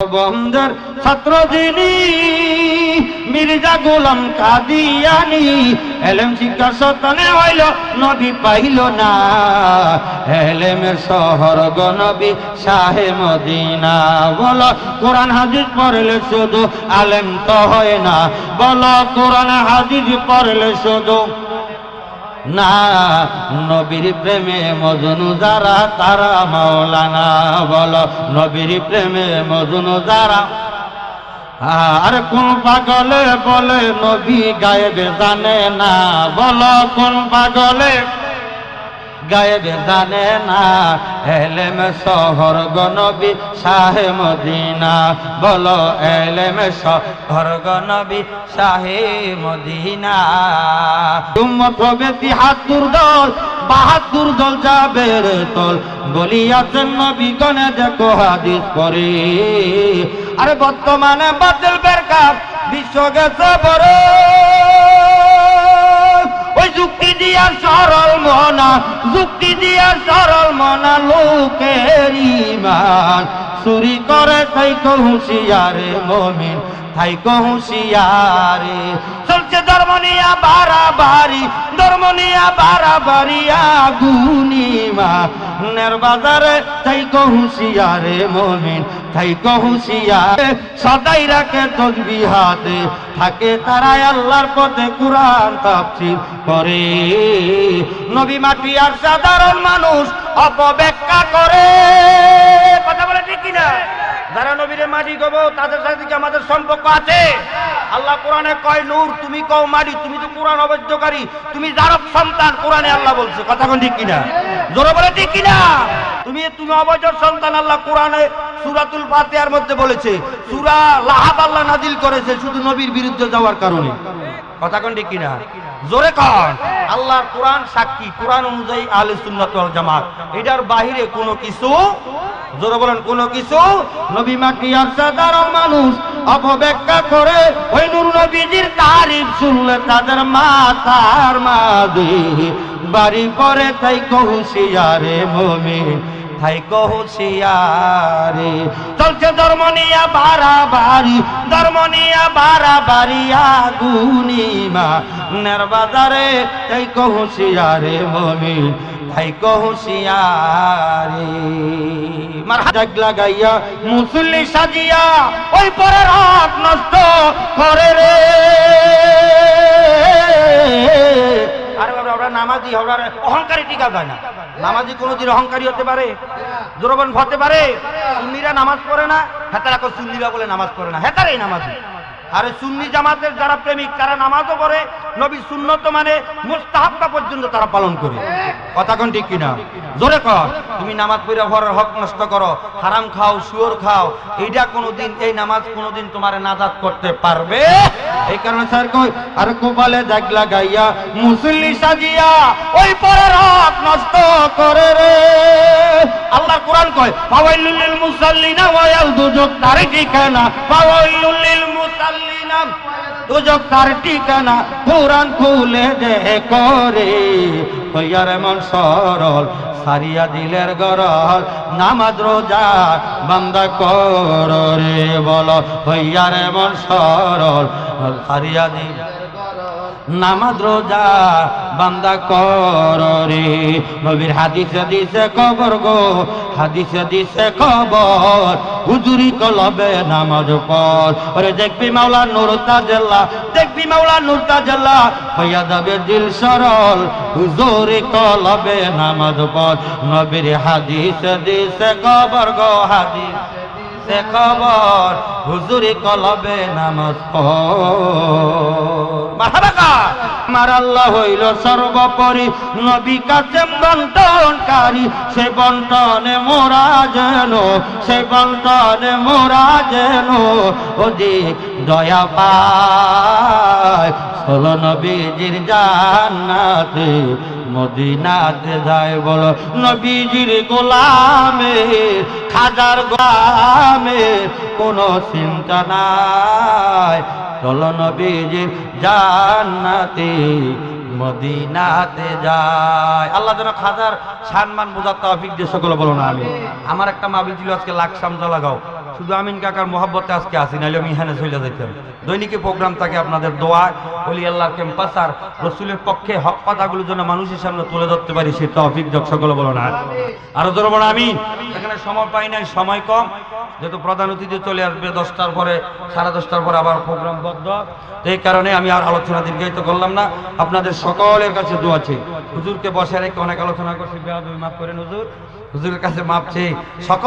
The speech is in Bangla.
বন্ধের ছাত্র যিনি মির্জা গোলাম কাদিয়ানি, এলেম শিক্ষা সন্তানে হইল, নবী পাইল না। এলেমের শহর গনবী শাহে মদিনা। বল, কোরআন হাদিস পড়লে শুধু আলেম তো হয় না। বল, কোরআন হাদিস পড়লে শুধু না, নবীর প্রেমে মজনু যারা, তারা মাওলানা, বল, নবীর প্রেমে মজনু যারা। আর কোন পাগলে বলে নবী গায়েবে জানে না, বল, কোন পাগলে গায়েবে জানে না, এলেম শহর গনবী শাহে মদিনা। বলো, এলেম শহর গনবী শাহে মদিনা। দল বাহাদুর দল যাবে তল। বলিয়াছেন নবী দেখো হাদিস পরে। আরে বর্তমানে বাতিল বেরকার বিশ্ব গেছে বড় যুক্তি দিয়া সরল মনা, যুক্তি দিয়া সরল মনা, লোকের ইমান চুরি করে তাই হুঁশিয়ারে মমিন তাই হুঁশিয়ারে। চলছে ধর্ম নিয়া বাড়াবাড়ি, ধর্ম নিয়া বাড়াবাড়ি আগুনিমা নের বাজারে তাই হুঁশিয়ারে মমিন তাই হুঁশিয়ারে, সদাই রাখে তসবি হাতে। থাকে তারাই আল্লাহর পথে কোরআন তাফসীর করে। নবী মাটি আর সাধারণ মানুষ অপব্যাখ্যা করে। কথা বলে ঠিক কিনা? যারা নবীরে মাটি গব তাদের সাথে কি আমাদের সম্পর্ক আছে? আল্লাহ কোরআনে কয়, নূর, তুমি কও মাটি, তুমি তো কোরআন অবৈধকারী। তুমি যারক সন্তান, কোরআনে আল্লাহ বলছে। কথা কোন ঠিক কিনা? জোরে বলে, ঠিক কিনা? তুমি তুমি অবৈধ সন্তান আল্লাহ কোরআনে সুরাতুল ফাতিহার মধ্যে বলেছে। সূরা লাহাব আল্লাহ নাজিল করেছে শুধু নবীর বিরুদ্ধে যাওয়ার কারণে। কথা কোন ঠিক কিনা? জোরে কন। আল্লাহর কোরআন সাক্ষী, কোরআন অনুযায়ী আহলে সুন্নাত জামাত। এটার বাহিরে কোনো কিছু, জোরে বলেন, কোনো কিছু নবী মাটি আর মানুষ অপব্যাখ্যা করে ওই নূর নবীজির তারিফ শুনলে তাদের মাথার মাঝে বাড়ি করে তাই কহুশিয়ারে মমিন তাই কহুশিয়ারে চলছে ধর্ম নিয়া বাড়াবাড়ি, ধর্ম নিয়া বাড়াবাড়ি আগুনিমা নের বাজারে তাই কহুশিয়ারে মমিন তাই কহুশিয়ারে মার হাজাক লাগাইয়া, মুসল্লি সাজিয়া, ওই পরের হক নষ্ট করে রে। আরে বাবা ওরা নামাজি, ওরা অহংকারী টিকা যায় না। নামাজি কোনোদিন অহংকারী হতে পারে জোরবন হতে পারে। সুন্নিরা নামাজ পড়ে না, হেতারা কো সুন্নিরা বলে নামাজ পড়ে না, হেতারাই নামাজি। আরে সুন্নি জামাতের যারা প্রেমিক, তারা নামাজও পড়ে, নবী সুন্নত মানে মুস্তাহাব্বা পর্যন্ত তারা পালন করে। কথা কোন ঠিক কিনা? জোরে কর। তুমি নামাজ পড়ে ঘরের হক নষ্ট করো, হারাম খাও, শুয়োর খাও এইটা কোনোদিন, এই নামাজ কোনোদিন তোমার নাজাত করতে পারবে? এই কারণে স্যার কই, আর কোপালে দাগ লাগাইয়া মুসল্লি সাজিয়া ওই পরের হক নষ্ট করে রে। আল্লাহ কোরআন কয়, ফাওয়াইলুল লিল মুসাল্লিনা ওয়া ইয়াউদুজুক তার ঠিকানা ফাওয়াইলুল লিল মুসাল্লিনা দুজক তার ঠিকানা পুরান খুলে যে করে। হইয়ার মন সরল, সারিয়া দিলের গরল, নামাজ রোজা বান্দা কর রে বল। হইয়ার মন সরল, সারিয়া দিল নামাজ রোজা বান্দা কর রে। নবীর হাদিসে দিছে খবর গো, হাদিসে দিছে খবর। হুজুরি কলবে নামাজ পর ওরে দেখবি মাওলা নূর তাজেল্লা, দেখবি মাওলা নূর তাজেল্লা, হইয়া যাবে দিল সরল। হুজুরি কলবে নামাজ পর নবীর হাদিসে দিছে খবর গো, হাদিস সে খবর, হুজুরি কলবে নামাজ আমার আল্লাহ হইল সর্বোপরি নবী কাছে বন্টনকারী। সে বন্টনে মোরা যেন, সে বন্টনে মোরা যেন অধিক দয়া পায়। ষোলো নবীজির জান্নাত। মদিনাতে যায় বলো, নবীজির গোলামে, খাজার গোলামে, কোনো চিন্তা নাই। চলো নবীজির জান্নাতে। মদিনাতে যায়। আল্লাহ যেন খাজার সম্মান বোঝার তৌফিক দিয়ে সকলে বলো না আমি আমার একটা মাবিল ছিল আজকে লাখ সামজা লাগাও শুধু আমিন কাকার মোহাব্বতে আজকে আসি নাহলে আমি এখানে চলে যেতাম দৈনিকই প্রোগ্রাম থাকে আপনাদের দোয়া বলি আল্লাহর ক্যাম্পাস আর রসুলের পক্ষে হক কথাগুলো যেন মানুষের সামনে তুলে ধরতে পারি সে তৌফিক যোগ, সকলে বলো না আরও ধরো বলো আমি এখানে সময় পাই নাই, সময় কম। যেহেতু প্রধান অতিথি চলে আসবে দশটার পরে, সাড়ে দশটার পরে আবার প্রোগ্রাম বদ্ধ এই কারণে আমি আর আলোচনা দীর্ঘায়িত করলাম না। আপনাদের সকলের কাছে দোয়া চাই। হুজুরকে বসে রেখে অনেক আলোচনা করছি। বেহাদ মাফ করেন হুজুর। হুজুরের কাছে মাপ চেয়ে সকল